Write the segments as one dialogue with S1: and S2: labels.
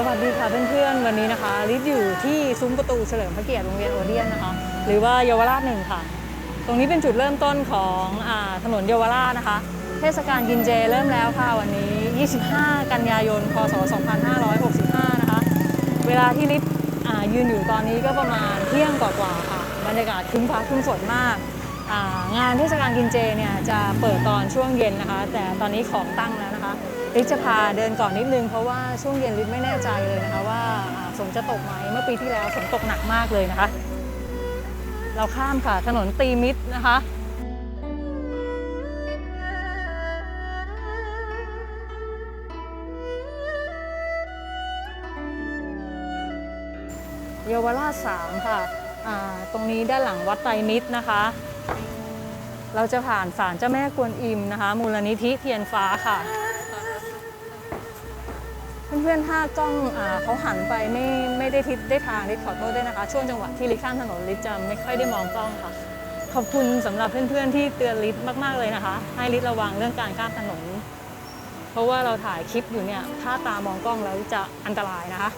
S1: สวัสดีค่ะเพื่อนๆ วันนี้นะคะลิศอยู่ที่ซุ้มประตูเฉลิมพระเกียรติโรงเรียนโอเดียนนะคะ หรือว่าเยาวราชหนึ่งค่ะ ตรงนี้เป็นจุดเริ่มต้นของอถนนเยาวราชนะคะ เทศกาลกินเจเริ่มแล้วค่ะวันนี้ 25 กันยายน พศ 2565 นะคะ เวลาที่ลิศยืนอยู่ตอนนี้ก็ประมาณเที่ยงกว่าๆค่ะ บรรยากาศครึ้มฟ้าครึ้มฝนมากางานเทศกาลกินเจเนี่ยจะเปิดตอนช่วงเย็นนะคะ แต่ตอนนี้ของตั้งแล้วนะคะ ลิศจะพาเดินก่อนนิดนึงเพราะว่าช่วงเย็นลิศไม่แน่ใจเลยนะคะว่าฝนจะตกไหมเมื่อปีที่แล้วฝนตกหนักมากเลยนะคะ เราข้ามค่ะถนนตีมิตรนะคะเยาวราชสามค่ะตรงนี้ด้านหลังวัดไตรมิตรนะคะ เราจะผ่านศาลเจ้าแม่กวนอิมนะคะ มูลนิธิเทียนฟ้าค่ะ เพื่อนๆถ้ากล้องอเขาหันไปไม่ไม่ได้ทิศได้ทางลิศขอโทษด้วยนะคะ ช่วงจังหวะที่ลิศข้ามถนนลิศจะไม่ค่อยได้มองกล้องค่ะ ขอบคุณสำหรับเพื่อนๆที่เตือนลิศมากๆเลยนะคะ ให้ลิศระวังเรื่องการข้ามถนน เพราะว่าเราถ่ายคลิปอยู่เนี่ยถ้าตามองกล้องแล้วจะอันตรายนะคะ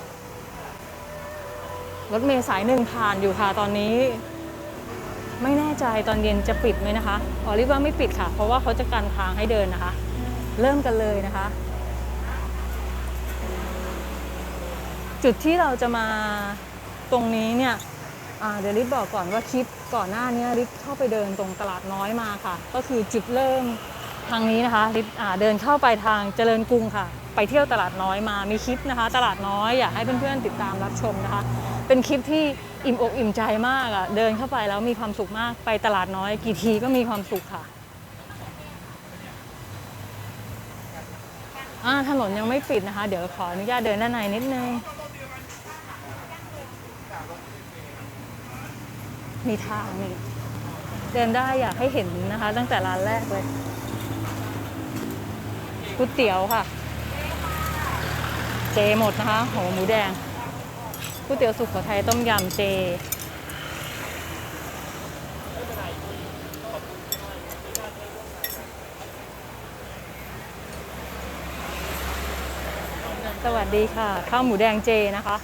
S1: รถเมล์สายหนึ่งผ่านอยู่ค่ะตอนนี้ ไม่แน่ใจตอนเย็นจะปิดไหมนะคะออลิว่าไม่ปิดค่ะ เพราะว่าเขาจะกันทางให้เดินนะคะ เริ่มกันเลยนะคะ จุดที่เราจะมาตรงนี้เนี่ยเดี๋ยวลิศบอกก่อนว่าคลิปก่อนหน้านี้ลิศเข้าไปเดินตรงตลาดน้อยมาค่ะ ก็คือจุดเริ่มทางนี้นะคะลิศอ่าเดินเข้าไปทางเจริญกรุงค่ะ ไปเที่ยวตลาดน้อยมามีคลิปนะคะ ตลาดน้อยอยากให้เพื่อนๆติดตามรับชมนะคะ เป็นคลิปที่อิ่มอกอิ่มใจมากอะ เดินเข้าไปแล้วมีความสุขมากไปตลาดน้อยกี่ทีก็มีความสุขค่ะอ่าถนนยังไม่ปิดนะคะ เดี๋ยวขออนุญาตเดินด้านในนิดนึง มีทางนี่เดินได้อยากให้เห็นนะคะ ตั้งแต่ร้านแรกเลยก๋วยเตี๋ยวค่ะ เจหมดนะคะหัวหมูแดงก๋วยเตี๋ยวสุโขทัยต้มยำเจสวัสดีค่ะ ข้าวหมูแดงเจนะคะ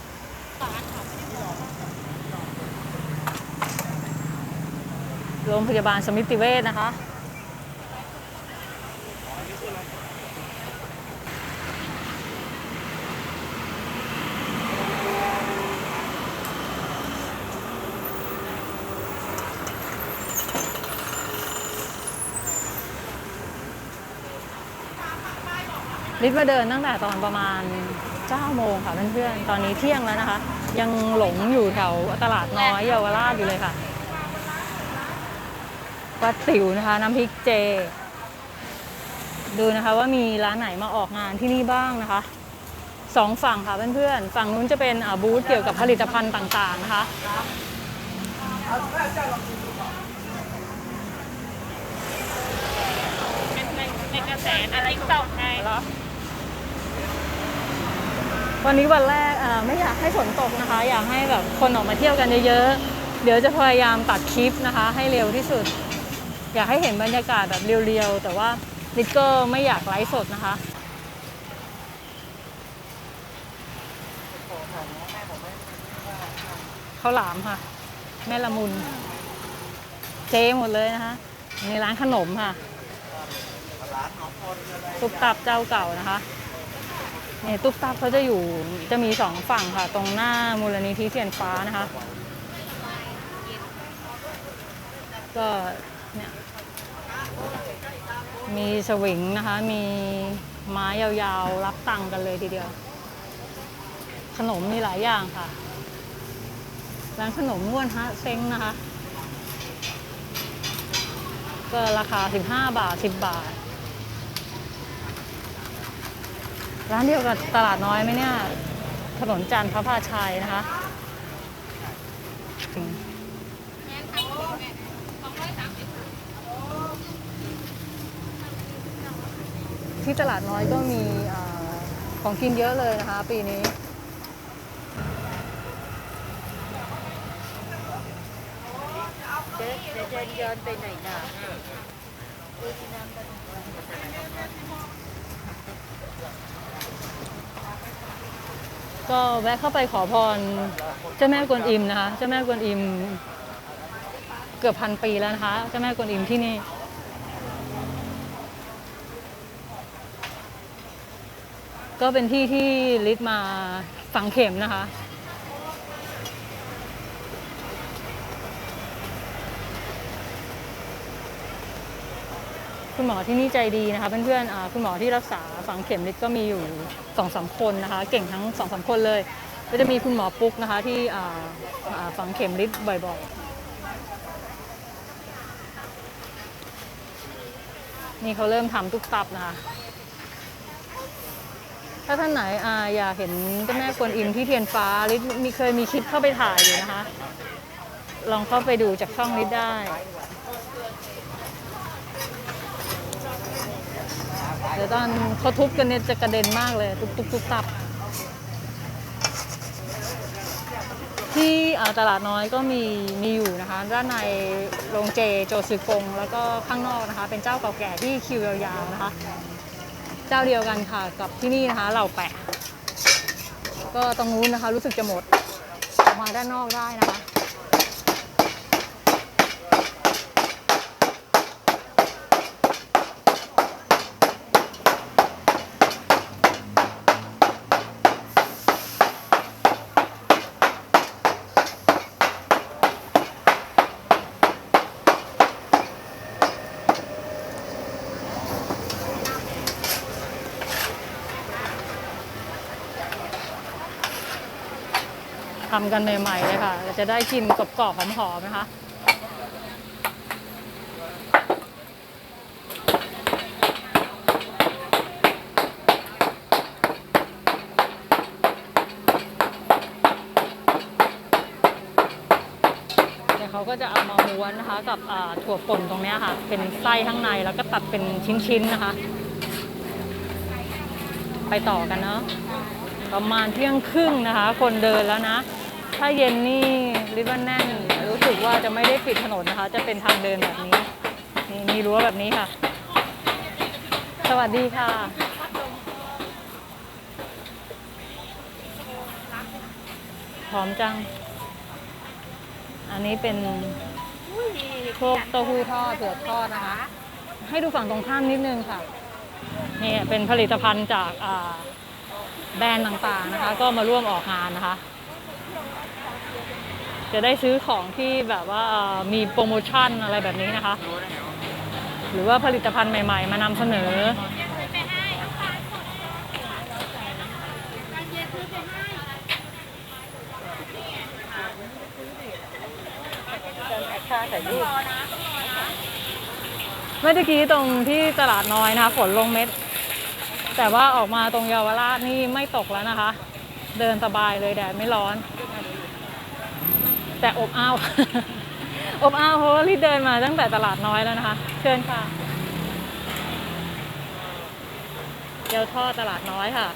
S1: โรงพยาบาลสมิติเวชนะคะ ลิศมาเดินตั้งแต่ตอนประมาณ9โมงค่ะเพื่อนๆ ตอนนี้เที่ยงแล้วนะคะ ยังหลงอยู่แถวตลาดน้อยเยาวราชอยู่เลยค่ะ ป้าติ๋วนะคะ น้ำพริกเจ ดูนะคะว่ามีร้านไหนมาออกงานที่นี่บ้างนะคะสองฝั่งค่ะเพื่อนๆ ฝั่งนู้นจะเป็นอ่าบูธเกี่ยวกับผลิตภัณฑ์ต่าง ๆ นะคะ
S2: เป็นในในกระแสอะไรตอกไง
S1: วันนี้วันแรกอ่าไม่อยากให้ฝนตกนะคะ อยากให้แบบคนออกมาเที่ยวกันเยอะๆ เดี๋ยวจะพยายามตัดคลิปนะคะ ให้เร็วที่สุด อยากให้เห็นบรรยากาศแบบเรียวๆ แต่ว่าลิศก็ไม่อยากไลฟ์สดนะคะข้าวหลามค่ะ แม่ละมุน เจหมดเลยนะคะ ในร้านขนมค่ะตุ๊กตับเจ้าเก่านะคะเนี่ยตุ๊กตับเขาจะอยู่จะมีสองฝั่งค่ะ ตรงหน้ามูลนิธิเทียนฟ้านะคะ ก็ มีสวิงนะคะ มีไม้ยาวๆ รับตังกันเลยทีเดียว ขนมมีหลายอย่างค่ะ ร้านขนมม้วนฮะเซ้งนะคะ ก็ราคา 15 บาท 10 บาท ร้านเดียวกับตลาดน้อยไหมเนี่ย ถนนจันทร์พระพาชัยนะคะ ที่ตลาดน้อยก็มีอของกินเยอะเลยนะคะ ปีนี้
S2: เดินเดินย้อนไปไหนนะ
S1: ก็แวะเข้าไปขอพรเจ้าแม่กวนอิมนะคะ เจ้าแม่กวนอิม เกือบพันปีแล้วนะคะ เจ้าแม่กวนอิมที่นี่ ก็เป็นที่ที่ลิศมาฝังเข็มนะคะ คุณหมอที่นี่ใจดีนะคะ เพื่อนๆคุณหมอที่รักษาฝังเข็มลิศก็มีอยู่สองสามคนนะคะ เก่งทั้งสองสามคนเลย ก็จะมีคุณหมอปุ๊กนะคะ ที่ฝังเข็มลิศบ่อยๆ นี่เขาเริ่มทำตุ๊กตับนะคะ ถ้าท่านไหนอาอยากเห็นเจ้าแม่กวนอิมที่เทียนฟ้าลิศมีเคยมีคลิปเข้าไปถ่ายอยู่นะคะ ลองเข้าไปดูจากช่องลิศได้เดี๋ยวตอนเขาทุบกันเนี่ยจะกระเด็นมากเลย ทุบทุบทุบตับ ที่ตลาดน้อยก็มีมีอยู่นะคะ ด้านในโรงเจโจซือกง แล้วก็ข้างนอกนะคะ เป็นเจ้าเก่าแก่ที่คิวยาวๆนะคะ เจ้าเดียวกันค่ะ กับที่นี่นะคะเหล่าแปะ ก็ตรงนู้นนะคะ รู้สึกจะหมดออกมาด้านนอกได้นะคะ ทำกันใหม่ๆเลยค่ะ จะได้กินกรอบๆหอมๆนะคะเดี๋ยวเขาก็จะเอามาม้วนนะคะกับถั่วป่นตรงนี้ค่ะ เป็นไส้ข้างในแล้วก็ตัดเป็นชิ้นๆนะคะ ไปต่อกันเนาะประมาณเที่ยงครึ่งนะคะ คนเดินแล้วนะ ถ้าเย็นนี่ริบบิ้นแน่นรู้สึกว่าจะไม่ได้ปิดถนนนะคะ จะเป็นทางเดินแบบนี้ นี่มีรั้วแบบนี้ค่ะ สวัสดีค่ะพร้อมจัง อันนี้เป็นพวกเต้าหู้ทอดเผือกทอดนะคะ ให้ดูฝั่งตรงข้ามนิดนึงค่ะ นี่เป็นผลิตภัณฑ์จากแบรนด์ต่างๆนะคะ ก็มาร่วมออกงานนะคะ จะได้ซื้อของที่แบบว่ามีโปรโมชั่นอะไรแบบนี้นะคะ หรือว่าผลิตภัณฑ์ใหม่ ๆ มานำเสนอเมื่อกี้ตรงที่ตลาดน้อยนะคะฝนลงเม็ด แต่ว่าออกมาตรงเยาวราชนี่ไม่ตกแล้วนะคะ เดินสบายเลยแดดไม่ร้อน แต่อบอ้าว อบอ้าวเพราะว่ารีบเดินมาตั้งแต่ตลาดน้อยแล้วนะคะ เชิญค่ะเกี๊ยวทอดตลาดน้อยค่ะ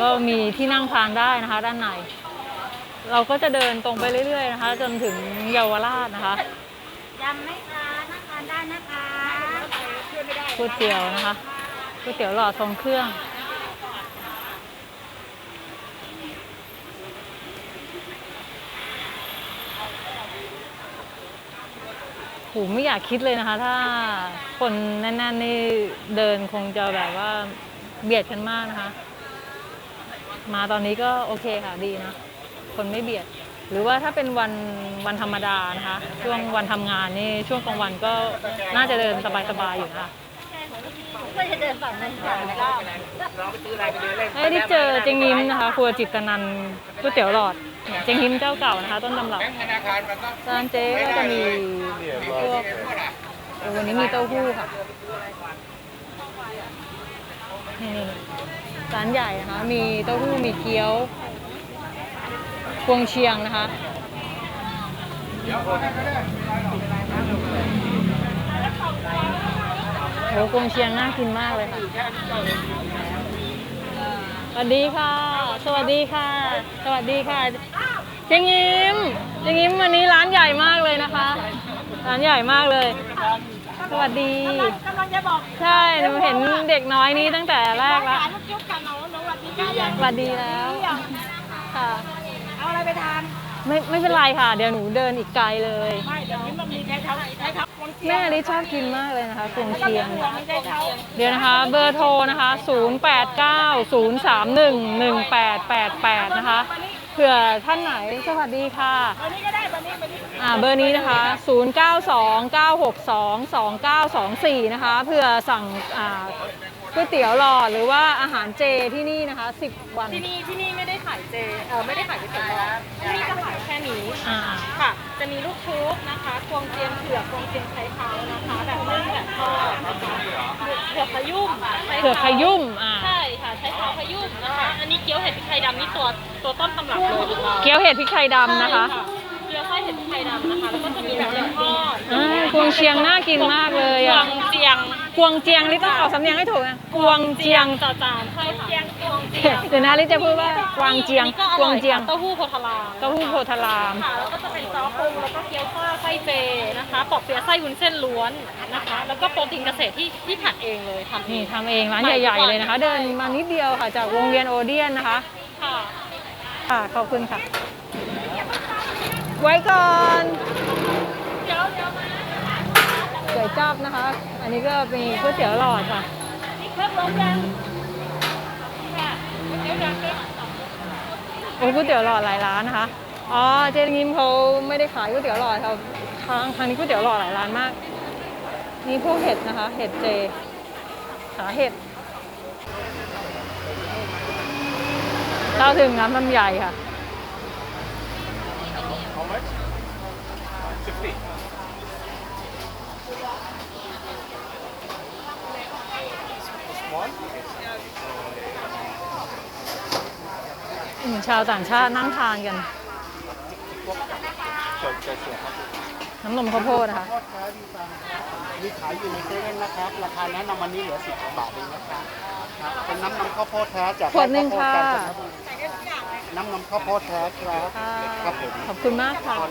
S1: ก็มีที่ นั่งทานได้นะคะ ด้านใน เราก็จะเดินตรงไปเรื่อยๆนะคะ จนถึงเยาวราชนะคะ
S2: ยำไหมคะนั่งทานได้นะคะ
S1: ก๋วยเตี๋ยวนะคะก๋วยเตี๋ยวหลอดทรงเครื่องโหไม่อยากคิดเลยนะคะ ถ้าคนแน่นๆนี่เดินคงจะแบบว่าเบียดกันมากนะคะ มาตอนนี้ก็โอเคค่ะดีนะ คนไม่เบียด หรือว่าถ้าเป็นวันวันธรรมดานะคะ ช่วงวันทำงานนี่ช่วงกลางวันก็น่าจะเดินสบายๆอยู่นะคะ
S2: เพื่อจะเดินฝั่งนั้นฝั่งไม่ได้
S1: ไม่ได้เจอเจงิมนะคะครัวจิตรนันก๋วยเตี๋ยวหลอดเนี่ยเจงฮิมเจ้าเก่านะคะ ต้นตำรับ
S3: ธนาคารมันก็
S1: ร้านเจ๊ก็จะมีพวกเออวันนี้มีเต้าหู้ค่ะนี่นี่ ร้านใหญ่นะคะ มีเต้าหู้มีเกี๊ยวพวงเชียงนะคะโอ้กวงเชียงน่ากินมากเลยค่ะสวัสดีค่ะ สวัสดีค่ะ สวัสดีค่ะเจงยิ้มเจงยิ้มวันนี้ร้านใหญ่มากเลยนะคะ ร้านใหญ่มากเลย วัสดี
S2: กำลังจะบอก
S1: ใช่หนูเห็นเด็กน้อยนี้ตั้งแต่แรกแล้ว
S2: ขายลูกชุบกับหนูหนูวันนี้ก็ยัง
S1: สวัสดีแล้วค่ะ
S2: เอาอะไรไปทาน
S1: ไม่ไม่เป็นไรค่ะ เดี๋ยวหนูเดินอีกไกลเลย
S2: ไม่เดี๋ยวนี้มันมีใช้เท้าใช้เท้าคนเชีย
S1: แม่ลิชอบกินมากเลยนะคะกวงเชียง
S2: หัวมีใช้เท้า
S1: เดี๋ยวนะคะ เบอร์โทรนะคะ 0890311888 นะคะ เผื่อท่านไหนสวัสดีค่ะ
S2: วันนี้ก็ได้วันนี้วันนี้
S1: อ่าเบอร์นี้นะคะ 0929622924 นะคะเพื่อสั่งอ่า ก๋วยเตี๋ยวหลอดหรือว่าอาหารเจที่นี่นะคะ 10 วัน
S4: ที่นี่ที่นี่ไม่ได้ขายเจเออไม่ได้ขายก๋วยเตี๋ยวหลอดที่นี่จะขายแค่นี้
S1: อ่า
S4: ค่ะ จะมีลูกชุบนะคะพวงเจียมเผือกพวงเจียมไชเท้านะคะ แบบนึ่งแบบทอดนะคะเผือกขยุ่มไชท้า
S1: เผือกขยุ่มอ่า
S4: ใช่ค่ะใช้เท้าขยุ่มนะคะ อันนี้เกี๊ยวเห็ดพริกไทยดำนี่ตัวตัวต้นตำรับเลยของเรา
S1: เกี๊ยวเห็ดพริกไทยดำนะคะ
S4: ใช่ เกี๊ยวไส้เห็ดพริกไทยดำนะคะ แล้วก็จะมีแบบเป็นทอด
S1: อ่ากวงเชียงน่ากินมากเลย
S4: พว
S1: อะ
S4: งเจียง
S1: กวงเจียงลิต้องออกสำเนียงให้ถูกนะกวงเจียง
S4: ต่อจานใช่ค่ะเจียงกวงเจียง
S1: เดี๋ยวนะลิจะพูดว่ากวางเจียง
S4: อันนี้ก็อก
S1: ว
S4: ร่
S1: ง
S4: อย
S1: เจียง
S4: ค่ะเต้าหู้โพธาราม
S1: เต้าหู้โพธาราม
S4: ค่ะแล้วก็จะเป็นซอสปรุงแล้วก็เกี๊ยวซ่าไส้เจนะคะปอกเปี๊ยะไส้วุ้นเส้นล้วนนะคะ แล้วก็โปรตีนเกษตรที่ที่ผัดเองเลยทำเอ
S1: นี่
S4: ง
S1: ทำเองร้านใหญ่ๆเลยนะคะ เดินมานิดเดียวค่ะจากวงเวียนโอเดียนนะคะ
S4: ค่ะ
S1: ค่ะขอบคุณค่ะ ไว้ก่อน
S4: เดี๋ยวเดี๋ยวมา
S1: ก๋วยจับนะคะ อันนี้ก็มีก๋วยเตี๋ยวหลอดค่ะ
S4: เพิ่มลงยังค่ะเดี๋ยวเดี๋ยวเดียว
S1: โอ้ก๋วยเตี๋ยวหลอดหลายร้านนะคะ อ๋อ เจนยิมเขาไม่ได้ขายก๋วยเตี๋ยวหลอดค่ะทางทางนี้ก๋วยเตี๋ยวหลอดหลายร้านมาก นี่พวกเห็ดนะคะ เห็ดเจ ขาเห็ดเข้าถึงน้ำลำไยค่ะ ชาวต่างชาตินั่งทานกัน น้ำนมข้าวโพดนะคะ
S3: ทอดแท้ดีจังมีขายอยู่ในเซเว่นนะครับ ราคาแนะนำวันนี้เหลือ 10 บาทเองนะครับครับเป็นน้ำนมข้าวโพดแท้จาก
S1: ขวดหนึ่งค่ะ
S3: ไร่ข้าวโพดกาญจนบุรีน้ำนมข้าวโพดแท้ครับ
S1: ค่ะ
S3: ครับผม
S1: ขอบคุณมากค่ะ
S3: ตอ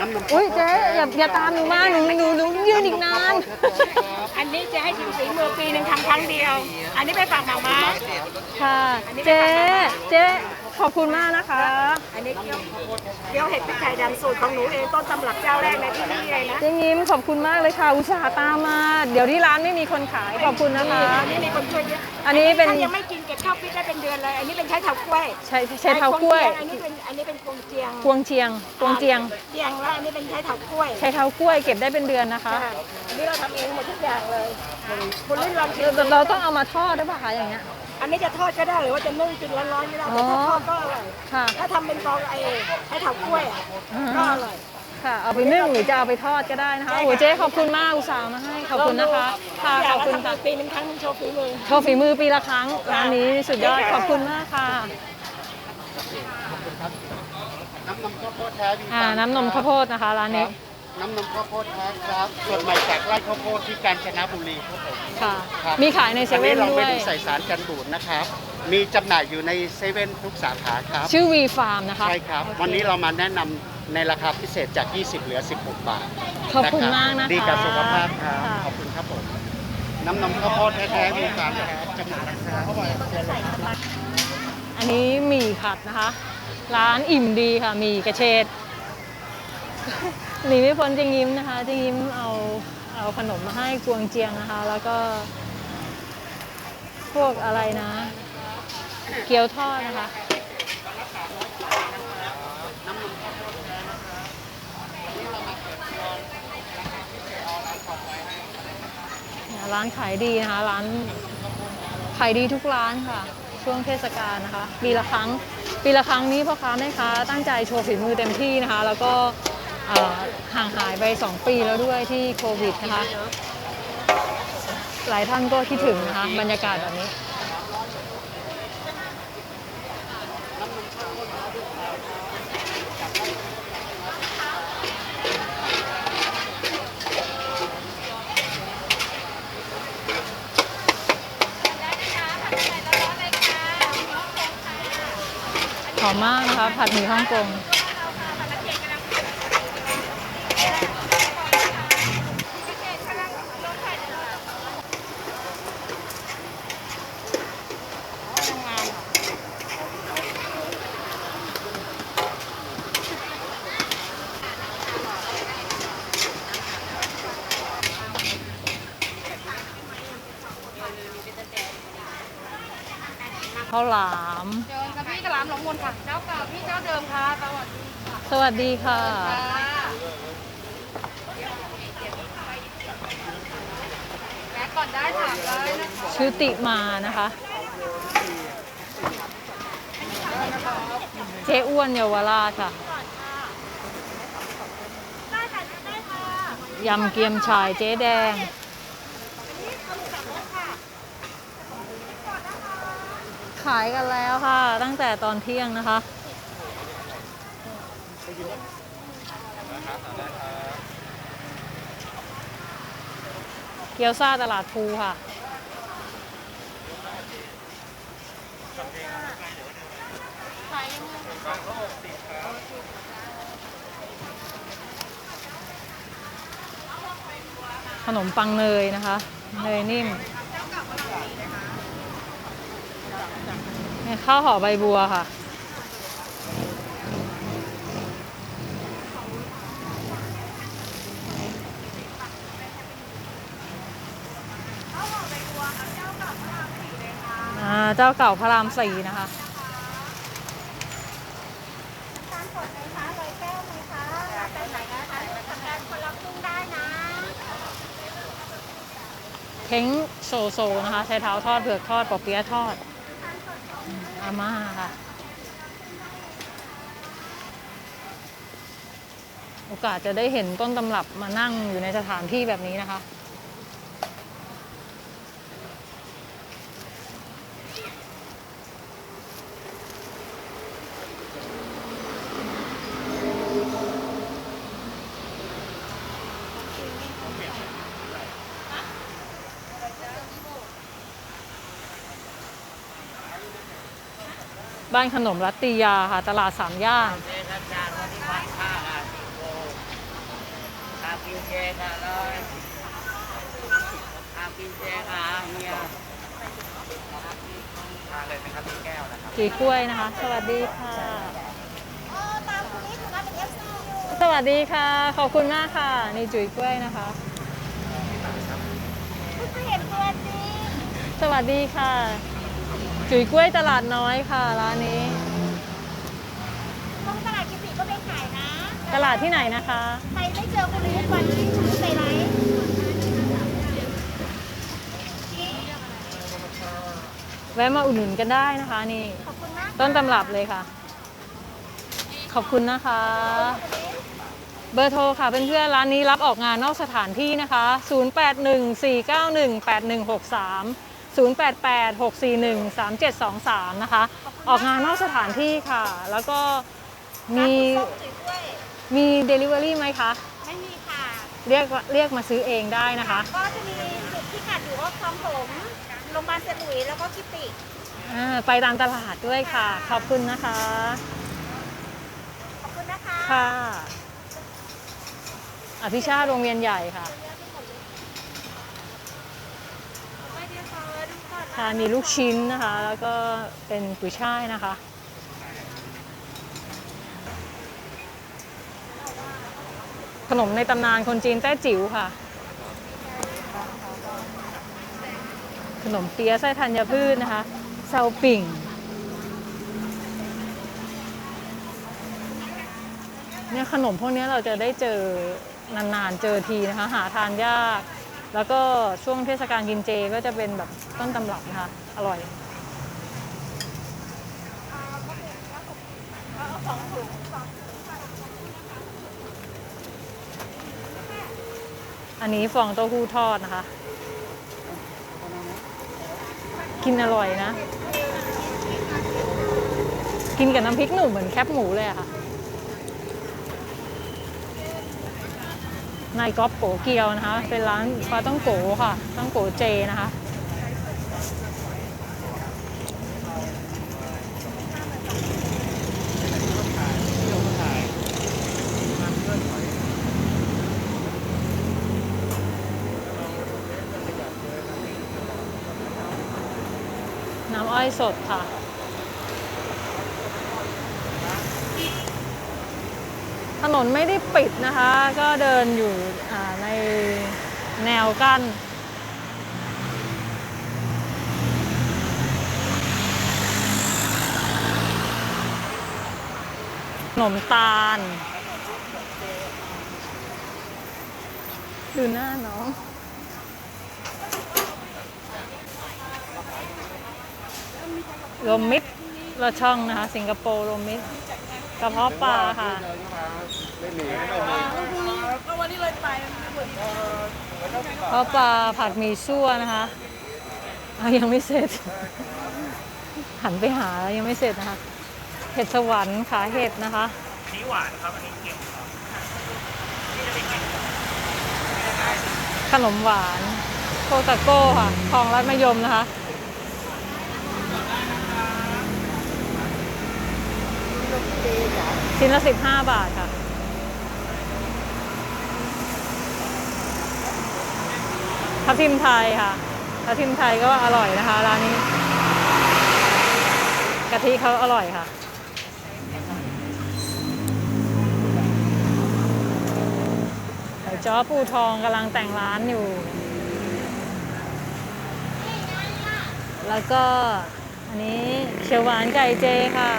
S3: นสิบบาทน้ำนมข้าวโพด
S1: อุ้ยเจ๊อย่าอย่าตามหนูมากหนูหนูหนูยืนอีกนาน
S2: อันนี้จะให้ชิมฝีมือปีหนึ่งทำครั้งเดียว อันนี้ไปฝากหมาม้า
S1: ค่ะ เจ๊เจ๊ขอบคุณมากนะคะ
S2: อันนี้เกี๊ยวเกี๊ยวเห็ดพริกไทยดำสูตรของหนูเองต้นตำรับเจ้าแรกในที่นี่เลยนะ
S1: เจ๊ยิ้มขอบคุณมากเลยค่ะ อุตส่าห์ตามมา เดี๋ยวที่ร้านไม่มีคนขายขอบคุณนะคะ
S2: อันนี้มีคนช่วยเยอะ
S1: อันนี้เป็น
S2: ถ้ายังไม่กิน เก็บข้าวฟิตได้เป็นเดือนเลย อันนี้เป็นใช้เถากล้วย
S1: ใช้ใช้เท้ากล้วย
S2: อันนี้เป็นอันนี้เป็นกวงเจียง
S1: กวงเจียงกวงเจียง
S2: เจียงแล้วอันนี้เป็นใช้เถากล้วย
S1: ใช้เท้ากล้วยเก็บได้เป็นเดือนนะคะ
S2: ใช่อันนี้เราทำเองหมดทุกอย่างเลยคุณลิ้นลองชิม
S1: เราเราต้องเอามาทอดได้ป่ะคะอย่างเงี้ย
S2: อันนี้จะทอดก็ได้หรือว่าจะนึ่งกินร้อนๆก็ได้แต่ถ้าทอดก็อร่อย
S1: ค่ะ
S2: ถ้าทำเป็นฟองไอ้ใช้เถากล้วยอะก็อร่อย
S1: ค่ะ เอาไปนึ่งหรือจะเอาไปทอดก็ได้นะคะโอ้โหเจ๊ขอบคุณมากอุตส่าห์มาให้ ขอบคุณนะคะ ค่ะ ขอบคุณค่ะ
S2: ปีหนึงครั้งหนึงโชว์ฝีมือ
S1: โชว์ฝีมือปีละครั้ง ร้านนี้สุดยอด ขอบคุณมากค่ะ
S3: น้ำนมข้าวโพดแท้ดี
S1: อ่า
S3: จัง
S1: น้ำนมข้าวโพดนะคะ ร้านนี้
S3: น้ำนมข้าวโพดแท้ครับส่วนใหม่จากไร่ข้าวโพดที่กาญจนบุรีครับผม
S1: ค่ะ
S3: ครับ
S1: มีขายในเซเว่น
S3: อัเรา
S1: ด้ว
S3: ไม่
S1: ย
S3: ได้ใส่สารกันบูดนะครับมีจำหน่ายอยู่ในเซเว่นทุกสาขาครับ
S1: ชื่อวีฟาร์มนะคะ
S3: ใช่ครับ
S1: โอเวั
S3: นนี้เรามาแนะนำ ในราคาพิเศษจาก 20 เหลือ 16 บาท
S1: ขอบคุณ
S3: รั
S1: มากนะคะ
S3: ดีกับสุขภาพครับ
S1: ค่ะ
S3: ขอบคุณครับผมน้ำนมข้าวโพดแท้ๆมีการจำหน่ายนะครับ
S1: อันนี้หมี่ผัดนะคะ ร้านอิ่มดีค่ะหมี่กระเฉดหนีไม่พ้นจิงยิ้มนะคะจิงยิ้มเอาเอาขนมมาให้กวงเจียงนะคะ แล้วก็ พวกอะไรนะ เกี๊ยวทอดนะคะ เนี่ย ร้านขายดีนะคะ ร้านขายดีทุกร้านค่ะ ช่วงเทศกาลนะคะปีละครั้งปีละครั้งนี้พ่อค้าแม่ค้าตั้งใจโชว์ฝีมือเต็มที่นะคะ แล้วก็ห่างหายไป 2 ปีแล้วด้วยที่โควิดนะคะ หลายท่านก็คิดถึงนะคะ บรรยากาศแบบนี้ มมากนะคะผัดหมี่ฮ่องกง ข้าวหลาม
S4: เชิญค่ะพี่กระลามหลงมนค่ะ เจ้าเก่าพี่เจ้าเดิมค่ะส วัสดีค่ะ
S1: สวัสดีค่ะ
S4: แม็กก่อนได้ถามเลยนะคะ
S1: ชื่อติมานะคะ เจ๊อ้วนเยาวราชค่ะ ยำเกียมชายเจ๊แดง ขายกันแล้วค่ะ ตั้งแต่ตอนเที่ยงนะคะ เกี๊ยวซาตลาดภูค่ะ ขนมปังเนยนะคะ เนยนิ่มเนี่ยข้าวห่อใบบัวค่ะ เจ้าเก่าพระรามสี่นะคะเท้งโซโซนะคะ ใช้เท้าทอดเผือกทอดปอเปี๊ยะทอดอืมอาม่าค่ะ โอกาสจะได้เห็นต้นตำรับมานั่งอยู่ในสถานที่แบบนี้นะคะ บ้านขนมรัตติยาค่ะ ตลาดสามย่าน
S5: อากินเจกันเลยอากินเจค่ะเฮียทานเลยไหมครับพี่แก้วนะครับ
S1: จีกล้วยนะคะ สวัสดีค่ะสวัสดีค่ะ ขอบคุณมากค่ะ นี่จุ๋ยกล้วยนะคะสวัสดีค่ะ จุ๋ยกล้วยตลาดน้อยค่ะร้านนี้
S2: ตรงตลาดกิติก็ไม่ขายนะ
S1: ตลาดที่ไหนนะคะ
S2: ใครไม่เจอคนรู้วันที่ถือไปไลฟ์
S1: แวะมาอุดหนุนกันได้นะคะนี่
S2: ขอบคุณมาก
S1: ต้นตำรับเลยค่ะ ขอบคุณนะคะ เบอร์โทรค่ะเพื่อนๆร้านนี้รับออกงานนอกสถานที่นะคะ 0814918163 0886413723 นะคะ ออกงานนอกสถานที่ค่ะ แล้วก็มี
S2: ส้มจุ๋ยกล้วย
S1: มี Delivery ไหมคะ
S2: ไม่มีค่ะ
S1: เรียกเรียกมาซื้อเองได้นะคะ
S2: ก็จะมีจุดที่ขาดอยู่ก็คลองผมโรงพยาบาลเซนุยแล้วก็กิติ
S1: อ่าไปตามตลาดด้วยค่ะ ขอบคุณนะคะ
S2: ขอบคุณนะคะ
S1: ค่ะ อภิชาติโรงเรียนใหญ่ค่ะ ค่ะมีลูกชิ้นนะคะ แล้วก็เป็นกุยช่ายนะคะ ขนมในตำนานคนจีนแต้จิ๋วค่ะ ขนมเปี๊ยะไส้ธัญพืชนะคะเซาปิ่งเนี่ยขนมพวกนี้เราจะได้เจอนานๆ เจอทีนะคะ หาทานยาก แล้วก็ช่วงเทศกาลกินเจก็จะเป็นแบบต้นตำรับนะคะ อร่อยอันนี้ฟองเต้าหู้ทอดนะคะ กินอร่อยนะ กินกับน้ำพริกหนุ่มเหมือนแคบหมูเลยค่ะ นายก๊อฟโกเกียวนะคะ เป็นร้านปลาต้องโกค่ะต้องโกเจนะคะน้ำอ้อยสดค่ะ นนไม่ได้ปิดนะคะ ก็เดินอยู่ในแนวกั้นขนมตาล ดูหน้าน้องรมมิตรละช่องนะคะ สิงคโปร์รมมิตร กระเพาะปลาค่ะ
S3: ไม่หนีไม่หนี
S1: กระเพาะปลาผัดหมี่ซั่วนะคะอะยังไม่เสร็จ หันไปหาแล้วยังไม่เสร็จนะคะเห็ดสวรรค์ขาเห็ดนะคะ
S5: นี่หวานครับอันนี้เค็มครับ
S1: ขนมหวานโคตาโก้ค่ะทองรัดมะยมนะคะ ชิ้นละ 15 บาทค่ะ ทับทิมไทยค่ะ ทับทิมไทยก็อร่อยนะคะ ร้านนี้ กะทิเขาอร่อยค่ะ จ้อปูทองกำลังแต่งร้านอยู่ แล้วก็อันนี้เขียวหวานไก่เจค่ะ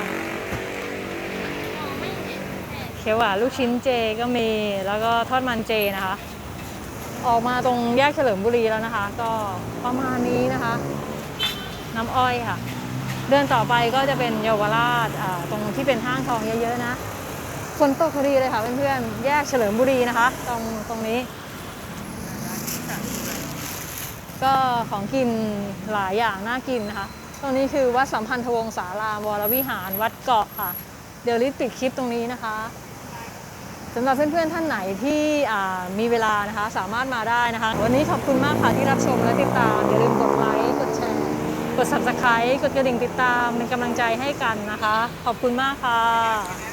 S1: เขียวหวานลูกชิ้นเจก็มี แล้วก็ทอดมันเจนะคะ ออกมาตรงแยกเฉลิมบุรีแล้วนะคะ ก็ประมาณนี้นะคะ น้ำอ้อยค่ะ เดินต่อไปก็จะเป็นเยาวราชตรงที่เป็นห้างทองเยอะๆนะฝนตกพอดีเลยค่ะเพื่อนๆ แยกเฉลิมบุรีนะคะ ตรงตรงนี้ ก็ของกินหลายอย่างน่ากินนะคะ ตรงนี้คือวัดสัมพันธวงศารามวรวิหารวัดเกาะค่ะ เดี๋ยวลิศปิดคลิปตรงนี้นะคะ สำหรับเพื่อนๆท่านไหนที่มีเวลานะคะสามารถมาได้นะคะ วันนี้ขอบคุณมากค่ะที่รับชมและติดตาม อย่าลืมกดไลค์กดแชร์ กด subscribe กดกระดิ่งติดตามเป็นกำลังใจให้กันนะคะ ขอบคุณมากค่ะ